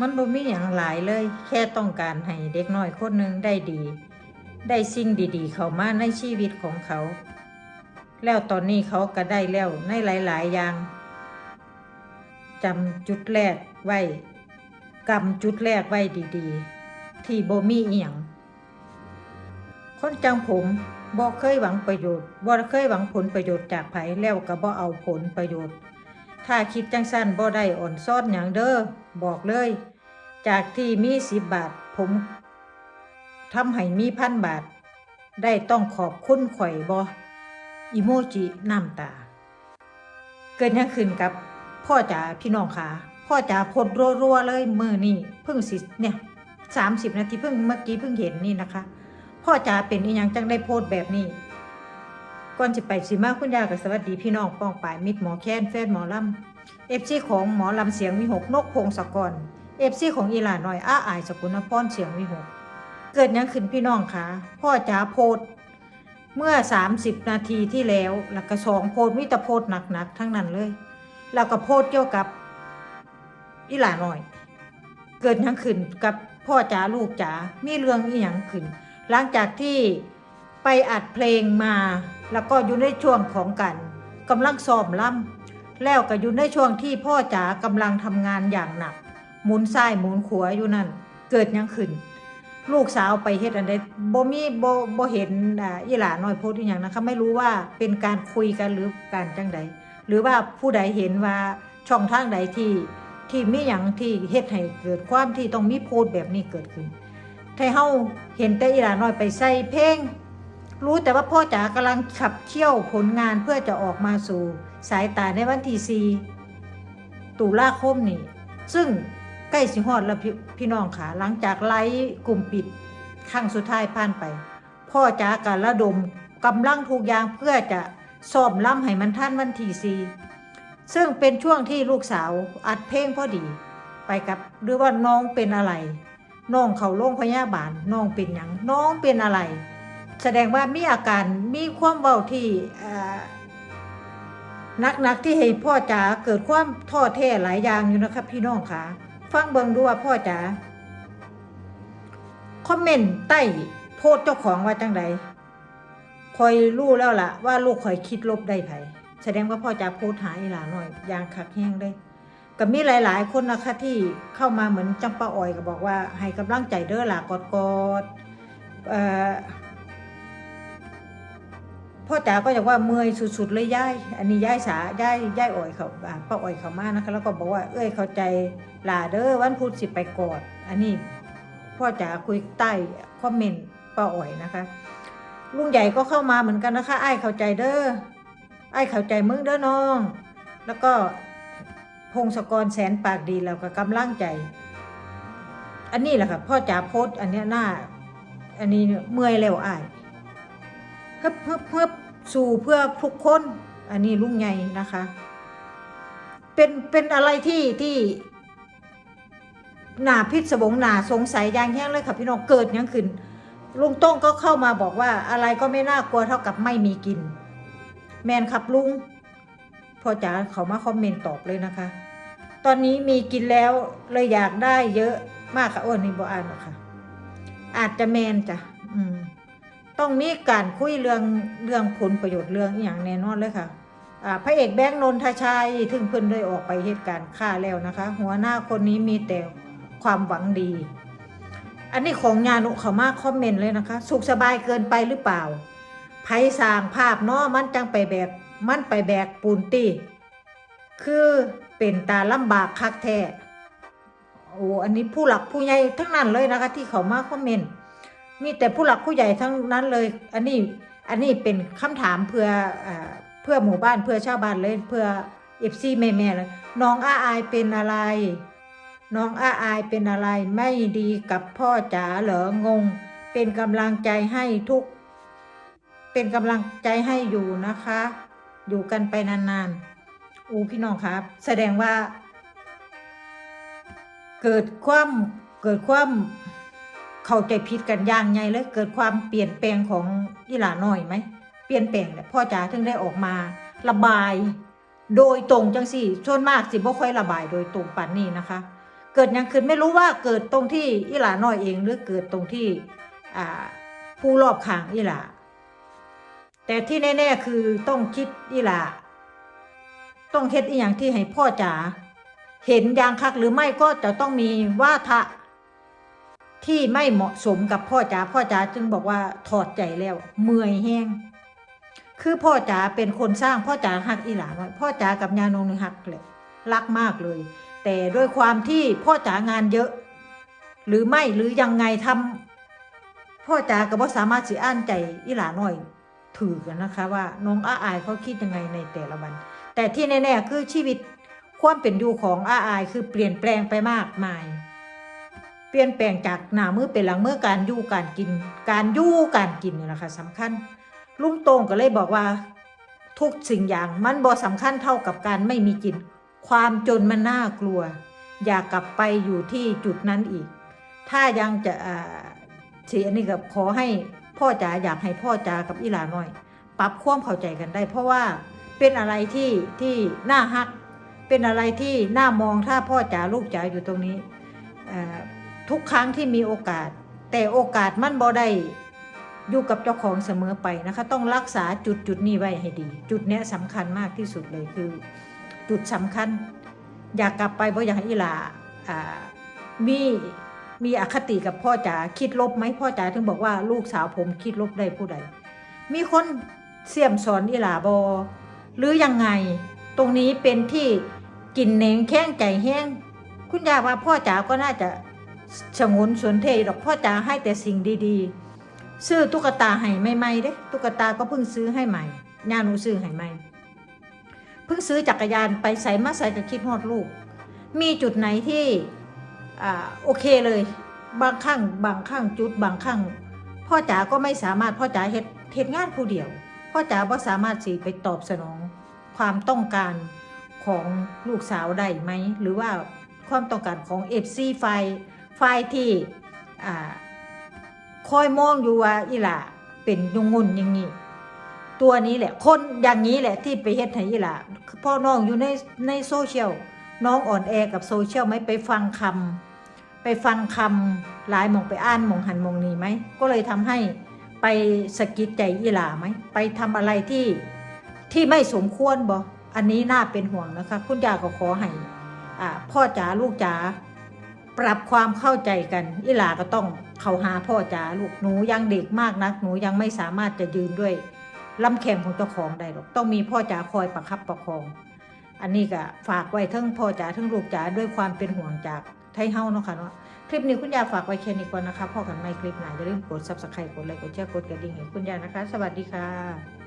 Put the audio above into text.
มันบ่มีอย่างหลายเลย แค่ต้องการให้เด็กน้อยคนหนึ่งได้ดี ได้สิ่งดี ๆ เข้ามาในชีวิตของเขา แล้วตอนนี้เขาก็ได้แล้วในหลาย ๆ อย่างจำจุดแรกไว้กำจุดแรกไว้ดีๆ ที่บ่มีอีหยังคนจังผมบ่เคยหวังประโยชน์บ่เคยหวังผลประโยชน์จากไผแล้วก็บ่เอาผลประโยชน์ ถ้าคิดจังสั้นบ่ได้อ่อนซ้อนอย่างเด้อบอกเลย จากที่มีสิบบาทผมทำให้มีพันบาท ได้ต้องขอบคุณข่อยบออีโมจิน้ำตา เกิดหยังขึ้นกับพ่อจ๋าพี่น้องค่ะพ่อจ๋าโพดรัวๆเลยมือนี่เพิ่งสิเนี่ยสามสิบนาทีเพิ่งเมื่อกี้เพิ่งเห็นนี่นะคะ พ่อจ๋าเป็นอีหยังจังได้โพดแบบนี้ ก่อนจะไปสิมาคุณยายกับสวัสดีพี่น้องป้องปายมิตรหมอแค้นแฟนหมอลำเอฟซีของหมอลำเสียงวิหกนกพงศกรเอฟซีของอีหลาหน่อยอ้าอายสกุลนพรเสียงวิหก เกิดยังขึ้นพี่น้องคะพ่อจ๋าโพดเมื่อ 30 นาทีที่แล้วแล้วก็สองโพดมิตรโพดหนักๆทั้งนั้นเลย แล้วก็โพดเกี่ยวกับอีหลาหน่อย เกิดยังขึ้นกับพ่อจ๋าลูกจ๋ามีเรื่องอีหยังขึ้น หลังจากที่ไปอัดเพลงมา แล้วก็อยู่ในช่วงของกันกำลังซ้อมล่ำแล้วก็อยู่ในช่วงที่พ่อจ๋ากำลังทำงานอย่างหนัก หมุนซ้ายหมุนขวาอยู่นั่น เกิดยังขึ้น ลูกสาวไปเฮ็ดอันใดบ่มีบ่บ่เห็นอ่อีหลาน้อยโพสต์อีหยังนะคะไม่รู้ว่าเป็นการคุยกันหรือการจังใดหรือว่าผู้ใดเห็นว่าช่องทางใดที่ที่มีหยังที่เฮ็ดให้เกิดความที่ต้องมีโพสต์แบบนี้เกิดขึ้นถ้าเฮาเห็นแต่อีหลาน้อยไปใส่เพลง รู้แต่ว่าพ่อจ๋ากำลังขับเคี่ยวผลงานเพื่อจะออกมาสู่สายตาในวันที่ 4 ตุลาคมนี้ซึ่งใกล้สิฮอดแล้วพี่พี่น้องค่ะ หลังจากไลฟ์กลุ่มปิดครั้งสุดท้ายผ่านไป พ่อจ๋าการระดมกำลังทุกอย่างเพื่อจะซ้อมล่ำให้มันท่านวันทีซีซึ่งเป็นช่วงที่ลูกสาวอัดเพลงพอดี ไปกับหรือว่าน้องเป็นอะไร น้องเขาโรงพยาบาลน้องเป็นหยังน้องเป็นอะไร แสดงว่ามีอาการมีความเบาที่นักนักๆที่ให้พ่อจ๋าเกิดความท้อแท้หลายอย่างอยู่นะครับพี่น้องค่ะ ฟังเบิงดูว่าพ่อจ๋าคอมเมนต์ใต้โพสเจ้าของว่าจังใดคอยรู้แล้วล่ะ ว่าลูกคอยคิดลบได้ไผแสดงว่าพ่อจ๋าโพสหาอีหลาหน่อยอย่างคักแห้งได้ก็มีหลาย ๆ คนนะคะที่เข้ามาเหมือนจำปาอ่อยก็บอกว่าให้กำลังใจเด้อล่ะกอดกอดเอ่อ พ่อจ๋าก็อยากว่าเมื่อยสุดๆเลยย่ายอันนี้ย่ายสาย่ายย่ายอ่อยเขาป้าอ่อยเขามากนะคะ แล้วก็บอกว่าเอ้ยเข้าใจหลาเด้อวันพุธสิไปกอด อันนี้พ่อจ๋าคุยใต้คอมเมนต์ป้าอ่อยนะคะลุงใหญ่ก็เข้ามาเหมือนกันนะคะไอ้เข้าใจเด้อไอ้เข้าใจมึงเด้อน้อง แล้วก็พงศกรแสนปากดีแล้วก็กำลังใจ อันนี้แหละค่ะพ่อจ๋าโพสต์อันนี้หน้า อันนี้เมื่อยแล้วอ้ายเพิ่บเพิ่บเพิ่บสู่เพื่อทุกคน อันนี้ลุงใหญ่นะคะ เป็นเป็นอะไรที่ที่หนาพิศวงหนาสงสัยย่างแห้งเลยค่ะพี่น้องเกิดยังขึ้นลุงโต้งก็เข้ามาบอกว่าอะไรก็ไม่น่ากลัวเท่ากับไม่มีกิน แมนครับลุงพ่อจ๋าเขามาคอมเมนต์ตอบเลยนะคะ ตอนนี้มีกินแล้วเลยอยากได้เยอะมากค่ะโอ้นี่บออ่านหรอกค่ะ อาจจะแมนจ้ะอืม ต้องมีการคุยเรื่องเรื่องผลประโยชน์เรื่องอย่างแน่นอนเลยค่ะพระเอกแบงค์นนทชัยถึงเพิ่นได้ออกไปเหตุการณ์ฆ่าแล้วนะคะ หัวหน้าคนนี้มีแต่ความหวังดี อันนี้ของญานุเขามาคอมเมนต์เลยนะคะ สุขสบายเกินไปหรือเปล่าไผสร้างภาพเนาะมันจังไปแบกมันไปแบกปูนตีคือเป็นตาลำบากคักแท้โอ้อันนี้ผู้หลักผู้ใหญ่ทั้งนั้นเลยนะคะ ที่เขามาคอมเมนต์ มีแต่ผู้หลักผู้ใหญ่ทั้งนั้นเลย อันนี้อันนี้เป็นคำถามเพื่ออเพื่อหมู่บ้านเพื่อชาวบ้านเลยเพื่อเอฟซีแม่แม่เลยน้องอาอายเป็นอะไร น้องอาอายเป็นอะไรไม่ดีกับพ่อจ๋าเหรองง เป็นกำลังใจให้ทุก เป็นกำลังใจให้อยู่นะคะ อยู่กันไปนานๆ อูพี่น้องครับ แสดงว่า เกิดความเกิดความ เข้าใจผิดกันอย่างไงเลยเกิดความเปลี่ยนแปลงของอีหลาน้อยไหมเปลี่ยนแปลงแหละพ่อจ๋าถึงได้ออกมาระบาย โดยตรงจังสิส่วนมากสิบ่ค่อยระบายโดยตรงปานนี้นะคะ เกิดยังขึ้นไม่รู้ว่าเกิดตรงที่อีหลาน้อยเอง หรือเกิดตรงที่ผู้รอบข้างอีหลาแต่ที่แน่ๆคือต้องคิดอีหลาต้องเฮ็ดอีหยังที่ให้พ่อจ๋าเห็นอย่างคักหรือไม่ก็จะต้องมีว่าทะ ที่ไม่เหมาะสมกับพ่อจ๋าพ่อจ๋าจึงบอกว่าถอดใจแล้วเมื่อยแห้งคือพ่อจ๋าเป็นคนสร้างพ่อจ๋าหักอีหลาน้อยพ่อจ๋ากับยานงนี่หักเลยรักมากเลย แต่ด้วยความที่พ่อจ๋างานเยอะ หรือไม่หรือยังไงทำพ่อจ๋าก็บ่สามารถสิอ่านใจอีหลาน้อยถือกันนะคะว่าน้องอาอายเขาคิดยังไงในแต่ละวัน แต่ที่แน่ๆคือชีวิตความเป็นอยู่ของอาอายคือเปลี่ยนแปลงไปมากมาย ปลี่ยนแปลงจากหน้ามือเป็นหลังมือการยู่การกิน การยู่การกินนี่แหละค่ะสำคัญลุงโตงก็เลยบอกว่า ทุกสิ่งอย่างมันบ่สำคัญเท่ากับการไม่มีกิน ความจนมันน่ากลัว อย่ากลับไปอยู่ที่จุดนั้นอีก ถ้ายังจะอ่าเสียนี่ก็ขอให้พ่อจ๋าอยากให้พ่อจ๋ากับอีหลาน้อย ปรับความเข้าใจกันได้ เพราะว่าเป็นอะไรที่ที่น่าฮัก เป็นอะไรที่น่ามองถ้าพ่อจ๋าลูกจ๋าอยู่ตรงนี้อ่า ทุกครั้งที่มีโอกาส แต่โอกาสมันบ่ได้อยู่กับเจ้าของเสมอไปนะคะ ต้องรักษาจุดจุดนี้ไว้ให้ดี จุดเนี้ยสำคัญมากที่สุดเลยคือ จุดสำคัญ อยากกลับไปเพราะอยากให้อีหลาอ่ามีมีอคติกับพ่อจ๋าคิดลบไหมพ่อจ๋าถึงบอกว่าลูกสาวผมคิดลบได้ผู้ใด มีคนเสี่ยมสอนอีหลาบอ หรือยังไงตรงนี้เป็นที่กินเหนงแข้งใจแห้ง คุณยายว่าพ่อจ๋าก็น่าจะ สงวนสวนเทดอกพ่อจ๋าให้แต่สิ่งดีๆ ซื้อตุ๊กตาให้ใหม่ๆเด้ตุ๊กตาก็เพิ่งซื้อให้ใหม่ย่าหนูซื้อให้ใหม่เพิ่งซื้อจักรยานไปใส่มาใส่กับคิดฮอดลูก มีจุดไหนที่อ่าโอเคเลย บางครั้งบางครั้งจุดบางครั้งพ่อจ๋าก็ไม่สามารถพ่อจ๋าเฮ็ดเฮ็ดงานผู้เดียว พ่อจ๋าบ่สามารถสิไปตอบสนองความต้องการของลูกสาวได้ไหม หรือว่าความต้องการของ FC ไฟไฟ ที่คอยมองอยู่ว่าอีหล่าเป็นยงงุนอย่างนี้ตัวนี้แหละ คนอย่างนี้แหละที่ไปเฮ็ดให้อีหล่าพ่อน้องอยู่ในในโซเชียลน้องอ่อนแอกับโซเชียลไหมไปฟังคำไปฟังคำหลายมองไปอ่านมองหันมองนี้ไหมก็เลยทำให้ไปสะกิดใจอีหล่าไหมไปทำอะไรที่ที่ไม่สมควรบ่อันนี้น่าเป็นห่วงนะคะ คุณยาก็ขอให้อ่าพ่อจ๋าลูกจ๋า ปรับความเข้าใจกันอีหลาก็ต้องเขาหาพ่อจ๋าลูกหนูยังเด็กมากนัก หนูยังไม่สามารถจะยืนด้วยลำแข็งของเจ้าของได้หรอกต้องมีพ่อจ๋าคอยประคับประคอง อันนี้ก็ฝากไว้ทั้งพ่อจ๋าทั้งลูกจ๋าด้วยความเป็นห่วงจากไทยเฮาเนาะค่ะเนาะคลิปนี้คุณยาฝากไว้แค่นี้ก่อนนะคะพ่อกันไม่คลิปไหนอย่าลืมกด subscribe กดไลค์กดแชร์กดกระดิ่งให้คุณยานะคะ สวัสดีค่ะ